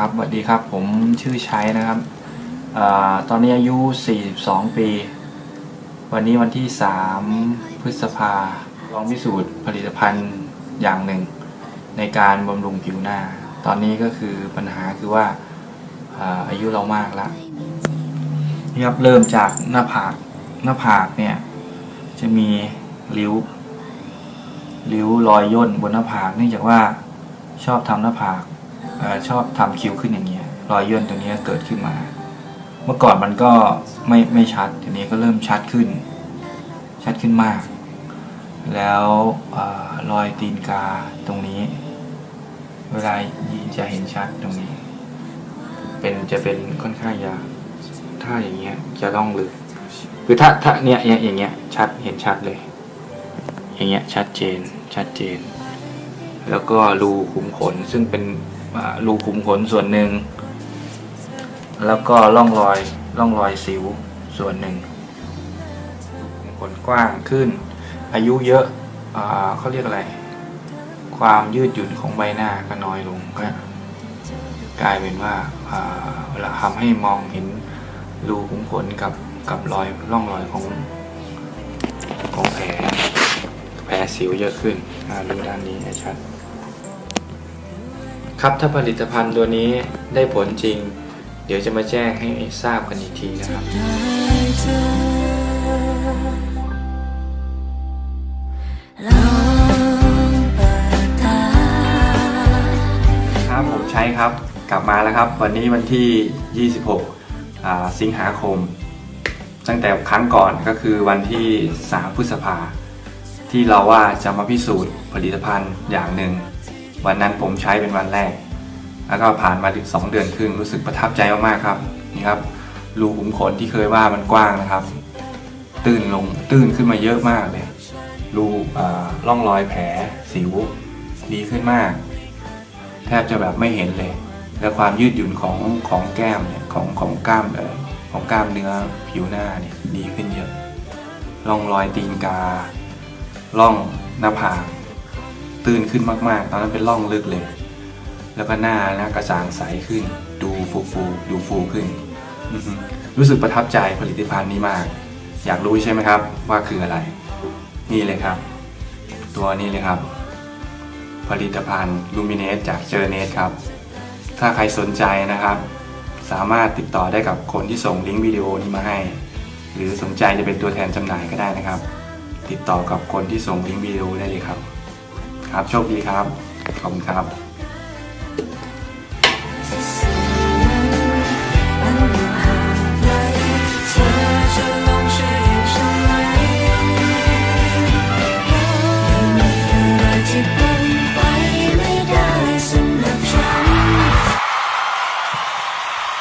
ครับสวัสดีครับผมชื่อชัยนะครับอตอนนี้อายุ 42 ปี วันนี้วันที่ 3 พฤษภาลองพิสูจน์ผลิตภัณฑ์อย่างหนึ่ง ในการบำรุงผิวหน้า ตอนนี้ก็คือปัญหาคือว่าอาอายุเรามากแล้วนี่ครับเริ่มจากหน้าผากหน้าผากเนี่ยจะมีริ้วริ้วรอยย่นบนหน้าผากเนื่องจากว่าชอบทำหน้าผาก ชอบทำคิ้วขึ้นอย่างเงี้ยรอยย่นตัวนี้เกิดขึ้นมา เมื่อก่อนมันก็ไม่ไม่ชัดทีนี้ก็เริ่มชัดขึ้น ชัดขึ้นมาก แล้วอรอยตีนกาตรงนี้ เวลาจะเห็นชัดตรงนี้ เป็นจะเป็นค่อนข้างยาวถ้าอย่างเงี้ยจะต้องลึกคือถ้าถ้าเนี้ยเนี้ยอย่างเงี้ยชัดเห็นชัดเลย อย่างเงี้ยชัดเจนชัดเจน แล้วก็รูขุมขนซึ่งเป็น รูขุมขนส่วนหนึ่ง แล้วก็ร่องรอยร่องรอยสิวส่วนหนึ่งขนกว้างขึ้น อายุเยอะอเขาเรียกอะไร ความยืดหยุ่นของใบหน้าก็น้อยลงก็กลายเป็นว่าเวลาทำให้มองเห็นรูขุมขนกับกับรอยร่องรอยของของแผลแผลสิวเยอะขึ้นดูด้านนี้ให้ชัด ครับถ้าผลิตภัณฑ์ตัวนี้ได้ผลจริง เดี๋ยวจะมาแจ้งให้ทราบกันอีกทีนะครับครับผมใช้ครับกลับมาแล้วครับ วันนี้วันที่ 26 สิงหาคม ตั้งแต่ครั้งก่อนก็คือวันที่ 3 พฤษภาที่เราว่าจะมาพิสูจน์ผลิตภัณฑ์อย่างหนึ่ง วันนั้นผมใช้เป็นวันแรก แล้วก็ผ่านมาถึง2เดือนครึ่งรู้สึกประทับใจมากๆครับนี่ครับรูขุมขนที่เคยว่ามันกว้างนะครับ ตื้นลงตื้นขึ้นมาเยอะมากเลยรูอ่าร่องรอยแผลสิวดีขึ้นมาก แทบจะแบบไม่เห็นเลย และความยืดหยุ่นของของแก้มเนี่ยของของกล้ามเออของกล้ามเนื้อผิวหน้าเนี่ยดีขึ้นเยอะร่องรอยตีนการ่องหน้าผาก ตื่นขึ้นมากๆ ตอนนั้นเป็นร่องลึกเลย แล้วก็หน้านะกระจ่างใสขึ้น ดูฟูฟูๆดูฟูขึ้น รู้สึกประทับใจผลิตภัณฑ์นี้มาก อยากรู้ใช่ไหมครับ ว่าคืออะไร นี่เลยครับ ตัวนี้เลยครับ ผลิตภัณฑ์ลูมิเนสจากเจอเนสครับ ถ้าใครสนใจนะครับ สามารถติดต่อได้กับคนที่ส่งลิงก์วิดีโอนี้มาให้ หรือสนใจจะเป็นตัวแทนจำหน่ายก็ได้นะครับติดต่อกับคนที่ส่งลิงก์วิดีโอได้เลยครับ ครับโชคดีครับขอบคุณครับ